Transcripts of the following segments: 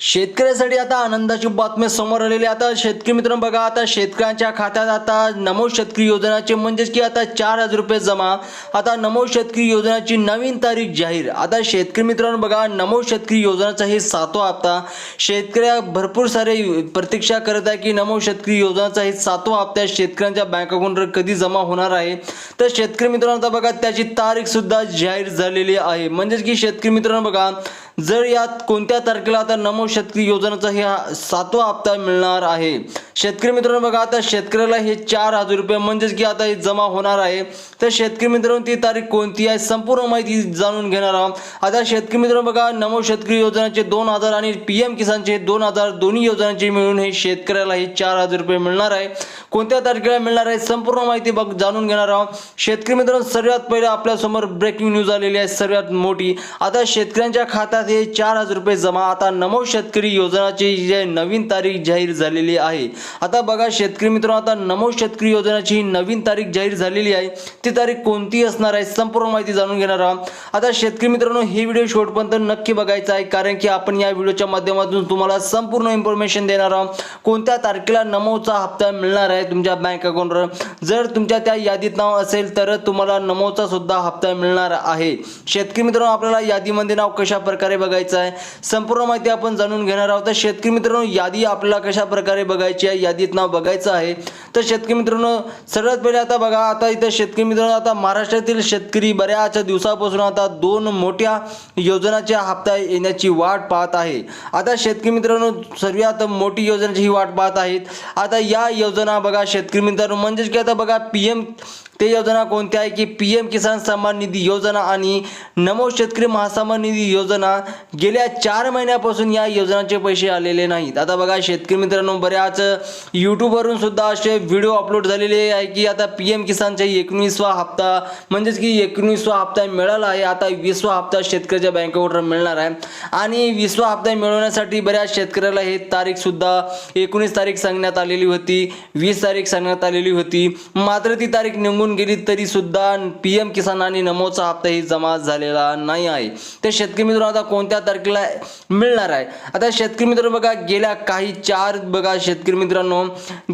शेतकऱ्यासाठी आता आनंदाची बातमी समोर आलेली आता शेतकरी मित्रांनो बघा आता शेतकऱ्यांच्या खात्यात आता नमो शेतकरी योजनाचे म्हणजेच की आता चार हजार रुपये जमा आता नमो शेतकरी योजनाची नवीन तारीख जाहीर. आता शेतकरी मित्रांनो बघा नमो शेतकरी योजनाचा हे सातवा हप्ता. शेतकऱ्या भरपूर सारे प्रतीक्षा करत आहे की नमो शेतकरी योजनाचा हे सातवा हप्ता शेतकऱ्यांच्या बँक अकाउंटवर कधी जमा होणार आहे. तर शेतकरी मित्रांनो आता बघा त्याची तारीख सुद्धा जाहीर झालेली आहे. म्हणजेच की शेतकरी मित्रांनो बघा जर यात कोणत्या तारखेला आता नमो शक्ती योजनेचा हे सातवा हप्ता मिळणार आहे शेतकरी मित्रांनो बघा आता शेतकऱ्याला हे चार हजार रुपये म्हणजेच की आता हे जमा होणार आहे. तर शेतकरी मित्रांनो ती तारीख कोणती आहे? संपूर्ण माहिती जाणून घेणार आहोत. आता शेतकरी मित्रांनो बघा नमो शेतकरी योजनाचे दोन हजार आणि पी एम किसानचे दोन हजार दोन्ही योजनांचे मिळून हे शेतकऱ्याला हे चार हजार रुपये मिळणार आहे. कोणत्या तारखेला मिळणार आहे? संपूर्ण माहिती बघ जाणून घेणार आहोत. शेतकरी मित्रांनो सर्वात पहिले आपल्यासमोर ब्रेकिंग न्यूज आलेली आहे सर्वात मोठी. आता शेतकऱ्यांच्या खात्यात हे चार हजार रुपये जमा. आता नमो शेतकरी योजनाची जे नवीन तारीख जाहीर झालेली आहे. आता बघा शेतकरी मित्रांनो आता नमो शेतकरी योजनाची ही नवीन तारीख जाहीर झालेली आहे. ती तारीख कोणती असणार आहे संपूर्ण माहिती जाणून घेणार आहोत. आता शेतकरी मित्रांनो ही व्हिडिओ शेवटपर्यंत नक्की बघायचा आहे कारण की आपण या व्हिडिओच्या माध्यमातून तुम्हाला संपूर्ण इन्फॉर्मेशन देणार आहोत. कोणत्या तारखेला नमोचा हप्ता मिळणार आहे तुमच्या बँक अकाउंटवर जर तुमच्या त्या यादीत नाव असेल तर तुम्हाला नमोचा सुद्धा हप्ता मिळणार आहे. शेतकरी मित्रांनो आपल्याला यादीमध्ये नाव कशा प्रकारे बघायचं आहे संपूर्ण माहिती आपण जाणून घेणार आहोत. तर शेतकरी मित्रांनो यादी आपल्याला कशा प्रकारे बघायची आहे यादीत नाव बघायचं आहे. तर शेतकरी मित्रांनो सर्वात पहिले आता बघा आता इथं शेतकरी मित्रांनो आता महाराष्ट्रातील शेतकरी बऱ्याच दिवसापासून आता दोन मोठ्या योजनाच्या हप्ता येण्याची वाट पाहत आहे. आता शेतकरी मित्रांनो सर्वात मोठी योजनाची ही वाट पाहत आहेत. आता या योजना बघा शेतकरी मित्रांनो म्हणजेच की आता बघा पी एम ते योजना कोणत्या आहे की पी एम किसान सन्मान निधी योजना आणि नमो शेतकरी महासन्मान निधी योजना गेल्या चार महिन्यापासून या योजनांचे पैसे आलेले नाहीत. आता बघा शेतकरी मित्रांनो बऱ्याच यूट्यूबवरून सुद्धा असे व्हिडिओ अपलोड झालेले आहे की आता पी एम किसानचा एकोणीसवा हप्ता म्हणजेच की एकोणीसवा हप्ता मिळाला आहे. आता वीसवा हप्ता शेतकऱ्याच्या बँकेवर मिळणार आहे. आणि वीसवा हप्ता मिळवण्यासाठी बऱ्याच शेतकऱ्याला हे तारीख सुद्धा एकोणीस तारीख सांगण्यात आलेली होती वीस तारीख सांगण्यात आलेली होती. मात्र ती तारीख निघून गेली तरी सुद्धा पी एम किसान आणि नमोचा हप्ता ही जमा झालेला नाही आहे. तर शेतकरी मित्र आता कोणत्या तारखेला मिळणार आहे? आता शेतकरी मित्र बघा गेल्या काही चार बघा शेतकरी मित्रांनो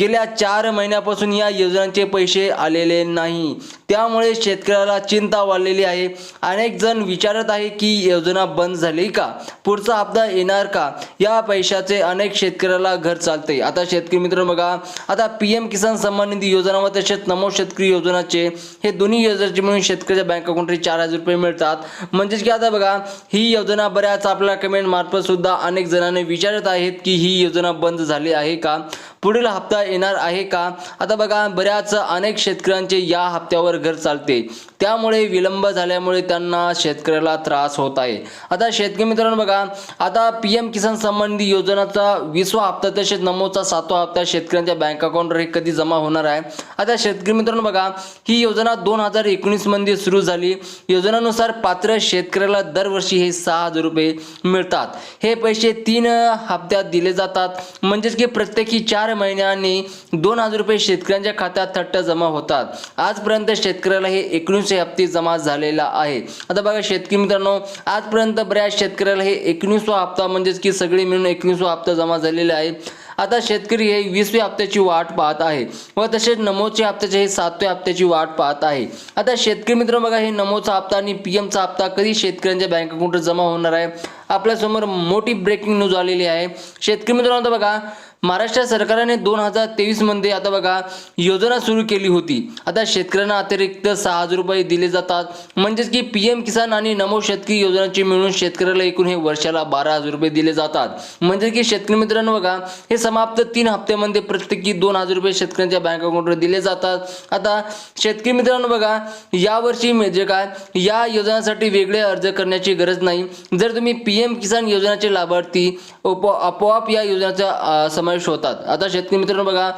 गेल्या चार महिन्यापासून या योजनांचे पैसे आलेले नाही. त्यामुळे शेतकऱ्याला चिंता वाढलेली आहे. अनेक जण विचारत आहे की योजना बंद झाली का? पुढचा हप्ता येणार का? या पैशाचे अनेक शेतकऱ्याला घर चालते आता शेतकरी मित्र बघा आता पी एम किसान सन्मान निधी योजना व तसेच नमो शेतकरी योजना योजनाचे हे दोन्ही योजनाचे मिळून शेतकऱ्याच्या बँक अकाउंटवर चार हजार रुपये मिळतात. म्हणजेच की आता बघा ही योजना बऱ्याच आपल्या कमेंट मार्फत सुद्धा अनेक जणांनी विचारत आहेत की ही योजना बंद झाली आहे का? पुढील हप्ता येणार आहे का? आता बघा बऱ्याच अनेक शेतकऱ्यांचे या हप्त्यावर घर चालते. त्यामुळे विलंब झाल्यामुळे त्यांना शेतकऱ्याला त्रास होत आहे. आता शेतकरी मित्रांनो बघा आता पी एम किसान संबंधी योजनाचा वीसवा हप्ता तसेच नमोचा सातवा हप्ता शेतकऱ्यांच्या बँक अकाउंटवर हे कधी जमा होणार आहे? आता शेतकरी मित्रांनो बघा ही योजना दोन हजार एकोणीसमध्ये सुरू झाली. योजनानुसार पात्र शेतकऱ्याला दरवर्षी हे सहा हजार रुपये मिळतात. हे पैसे तीन हप्त्यात दिले जातात. म्हणजेच की प्रत्येकी चार महिन्यांनी दोन हजार रुपये शेतकऱ्यांच्या खात्यात थट्ट जमा होतात. आजपर्यंत शेतकऱ्याला हे एकोणीसशे हप्ते जमा झालेला आहे. आता बघा शेतकरी मित्रांनो आजपर्यंत बऱ्याच शेतकऱ्याला हे एकोणीसवा हप्ता म्हणजेच की सगळे मिळून एकोणीसवा हप्ता जमा झालेला आहे. आता शेतकरी हे वीसव्या हप्त्याची वाट पाहत आहे व तसेच नमोच्या हप्त्याचे हे सातव्या हप्त्याची वाट पाहत आहे. आता शेतकरी मित्र बघा हे नमोचा हप्ता आणि पी एमचा हप्ता कधी शेतकऱ्यांच्या बँक अकाउंट जमा होणार आहे? आपल्यासमोर मोठी ब्रेकिंग न्यूज आलेली आहे. शेतकरी मित्रांनो बघा महाराष्ट्र सरकारने दोन हजार तेवीसमध्ये आता बघा योजना सुरू केली होती. आता शेतकऱ्यांना अतिरिक्त सहा हजार रुपये दिले जातात. म्हणजेच की पी एम किसान आणि नमो शेतकरी योजनाची मिळून शेतकऱ्याला एकूण हे वर्षाला बारा हजार रुपये दिले जातात. म्हणजे की शेतकरी मित्रांनो बघा हे समाप्त तीन हप्त्यामध्ये प्रत्येकी दोन हजार रुपये शेतकऱ्यांच्या बँक अकाउंटवर दिले जातात. आता शेतकरी मित्रांनो बघा यावर्षी म्हणजे काय या योजनासाठी वेगळे अर्ज करण्याची गरज नाही. जर तुम्ही पी एम किसान योजनाचे लाभार्थी आपोआप या योजनेचा समावेश समावेश होतात. आता शेतकरी मित्रांनो बघा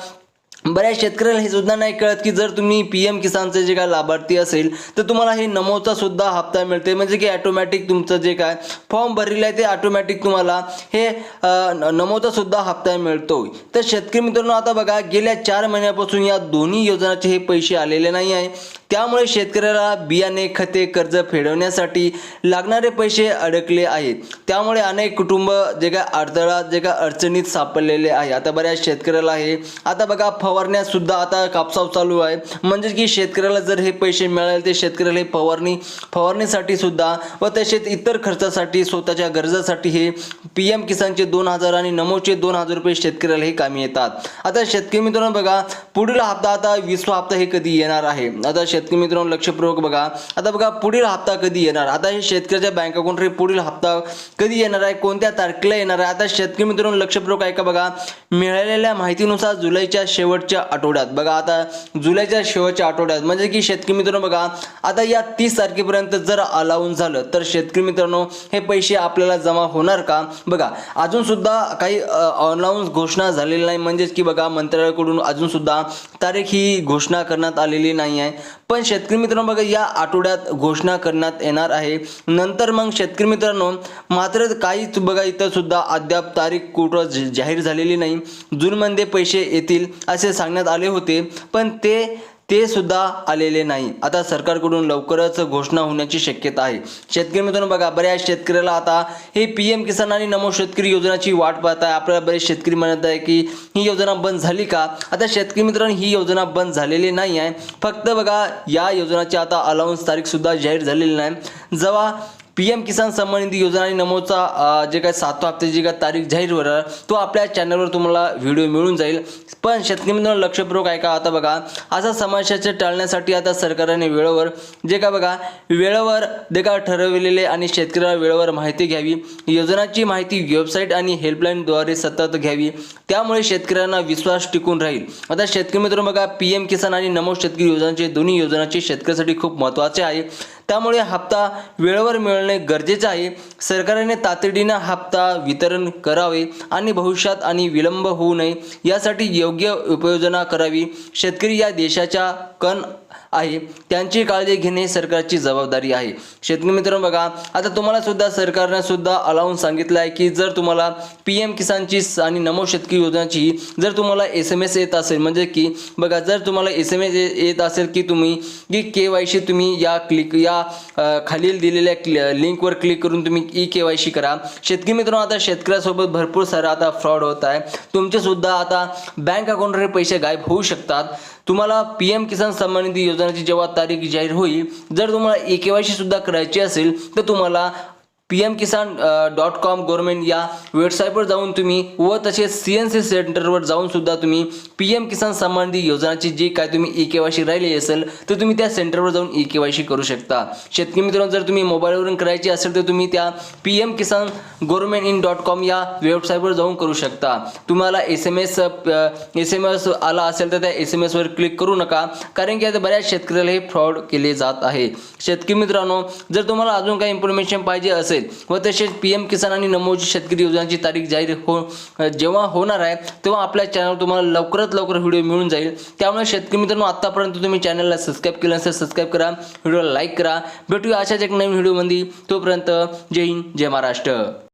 बऱ्याच शेतकऱ्याला हे सुद्धा नाही कळत की जर तुम्ही पी एम किसानचे जे काय लाभार्थी असेल तर तुम्हाला हे नमोचा सुद्धा हप्ता मिळते म्हणजे की ॲटोमॅटिक तुमचं जे काय फॉर्म भरलेलं आहे ते ऑटोमॅटिक तुम्हाला हे नमोचा सुद्धा हप्ता मिळतो तर शेतकरी मित्रांनो आता बघा गेल्या चार महिन्यापासून या दोन्ही योजनाचे हे पैसे आलेले नाही आहे. त्यामुळे शेतकऱ्याला बियाणे खते कर्ज फेडवण्यासाठी लागणारे पैसे अडकले आहेत. त्यामुळे अनेक कुटुंब जे काय अडथळा जे काय अडचणीत सापडलेले आहे. आता बऱ्याच शेतकऱ्याला आहे आता बघा फवारण्यासुद्धा आता कापसाव चालू आहे. म्हणजे की शेतकऱ्याला जर हे पैसे मिळाले ते शेतकऱ्याला हे फवारणी फवारणीसाठी सुद्धा व तसेच इतर खर्चासाठी स्वतःच्या गरजासाठी हे पी एम किसानचे दोन हजार आणि नमोचे दोन हजार रुपये शेतकऱ्याला हे कामी येतात. आता शेतकरी मित्रांनो बघा पुढील हप्ता आता विसवा हप्ता हे कधी येणार आहे? आता शेतकरी मित्रांनो लक्षपूर्वक बघा. आता बघा पुढील हप्ता कधी येणार? आता हे शेतकऱ्याच्या बँक अकाउंटवर पुढील हप्ता कधी येणार आहे? कोणत्या तारखेला येणार आहे? आता शेतकरी मित्रांनो लक्षपूर्वक ऐका बघा. मिळालेल्या माहितीनुसार जुलैच्या शेवटच्या आठवड्यात बघा आता जुलैच्या शेवटच्या आठवड्यात म्हणजे की शेतकरी मित्रांनो बघा आता या तीस तारखेपर्यंत जर अलाउन झालं तर शेतकरी मित्रांनो हे पैसे आपल्याला जमा होणार का? बघा अजून सुद्धा काही अनाऊन्स घोषणा झालेली नाही. म्हणजेच की बघा मंत्रालयाकडून अजून सुद्धा तारीख ही घोषणा करण्यात आलेली नाही आहे. पण शेतकरी मित्रांनो बघा या आठवड्यात घोषणा करण्यात येणार आहे. नंतर मग शेतकरी मित्रांनो मात्र काहीच बघा इथं सुद्धा अद्याप तारीख कुठं जाहीर झालेली नाही. जूनमध्ये पैसे येतील असे सांगण्यात आले होते. पण ते ते सुद्धा आलेले नाही. आता सरकारकडून लवकरच घोषणा होण्याची शक्यता आहे. शेतकरी मित्रांनो बघा बऱ्याच शेतकऱ्याला आता हे पी एम किसान आणि नमो शेतकरी योजनाची वाट पाहत आहे आपल्याला बरेच शेतकरी म्हणत आहे की ही योजना बंद झाली का? आता शेतकरी मित्रांनो ही योजना बंद झालेली नाही आहे. फक्त बघा या योजनाची आता अलाउन्स तारीख सुद्धा जाहीर झालेली नाही. जेव्हा पी एम किसान सन्मान निधी योजना आणि नमोचा जे काय सातवा हप्त्याची जी काय तारीख जाहीर होणार तो आपल्या चॅनलवर तुम्हाला व्हिडिओ मिळून जाईल. पण शेतकरी मित्रांनो लक्षपूर्वक ऐका. आता बघा असा समस्याचे टाळण्यासाठी आता सरकारने वेळेवर जे काय बघा वेळेवर जे का ठरविलेले आणि शेतकऱ्याला वेळेवर माहिती घ्यावी. योजनाची माहिती वेबसाईट आणि हेल्पलाईनद्वारे सतत घ्यावी. त्यामुळे शेतकऱ्यांना विश्वास टिकून राहील. आता शेतकरी मित्रांनो बघा पी एम किसान आणि नमो शेतकरी योजनाचे दोन्ही योजनाचे शेतकऱ्यासाठी खूप महत्त्वाचे आहे. त्यामुळे हप्ता वेळेवर मिळणे गरजेचे आहे. सरकारने तातडीनं हप्ता वितरण करावे आणि भविष्यात आणि विलंब होऊ नये. यासाठी योग्य उपाययोजना करावी. शेतकरी या देशाच्या कण आहे. त्यांची काळजी घेणे सरकारची जबाबदारी आहे. शेतकरी मित्रांनो बघा आता तुम्हाला सुद्धा सरकारनं सुद्धा अलावून सांगितलं आहे की जर तुम्हाला पी एम किसानची आणि नमो शेतकरी योजनाची जर तुम्हाला एस एम एस येत असेल म्हणजे की बघा जर तुम्हाला एस एम एस येत असेल की तुम्ही की के वाय सी तुम्ही या क्लिक या खालील दिलेल्या क्लि लिंकवर क्लिक करून तुम्ही ई के वाय सी करा. शेतकरी मित्रांनो आता शेतकऱ्यासोबत भरपूर सारा आता फ्रॉड होत आहे. तुमचे सुद्धा आता बँक अकाउंटवर पैसे गायब होऊ शकतात. तुम्हाला पी एम किसान सन्मान निधी योजनेची जेव्हा तारीख जाहीर होईल जर तुम्हाला ई के वाय सी सुद्धा करायची असेल तर तुम्हाला P M Kisan dot com government या वेबसाईटवर जाऊन तुम्ही व तसेच सी एन सी सेंटरवर जाऊन सुद्धा तुम्ही पी एम किसान संबंधी योजनाची जी काय तुम्ही ई के वाय सी राहिली असेल तर तुम्ही त्या सेंटरवर जाऊन ई के वाय सी करू शकता. शेतकरी मित्रांनो जर तुम्ही मोबाईलवरून करायची असेल तर तुम्ही त्या P M Kisan government in dot com या वेबसाईटवर जाऊन करू शकता. तुम्हाला S M S S M S आला असेल तर त्या एस एम एसवर क्लिक करू नका कारण की आता बऱ्याच शेतकऱ्याला हे फ्रॉड केले जात आहे. शेतकरी मित्रांनो जर तुम्हाला अजून काही इन्फॉर्मेशन पाहिजे असेल व तसेच पी एम किसान आणि नमोजी शेतकरी योजनाची तारीख जाहीर हो जेव्हा होणार आहे तेव्हा आपल्या चॅनलवर तुम्हाला लवकरात लवकर व्हिडिओ मिळून जाईल. त्यामुळे शेतकरी मित्रांनो आत्तापर्यंत तुम्ही चॅनलला सबस्क्राईब केलं नसेल सबस्क्राईब करा. व्हिडिओला लाईक करा. भेटूया अशाच एक नवीन व्हिडिओमध्ये. तोपर्यंत जय हिंद जय महाराष्ट्र.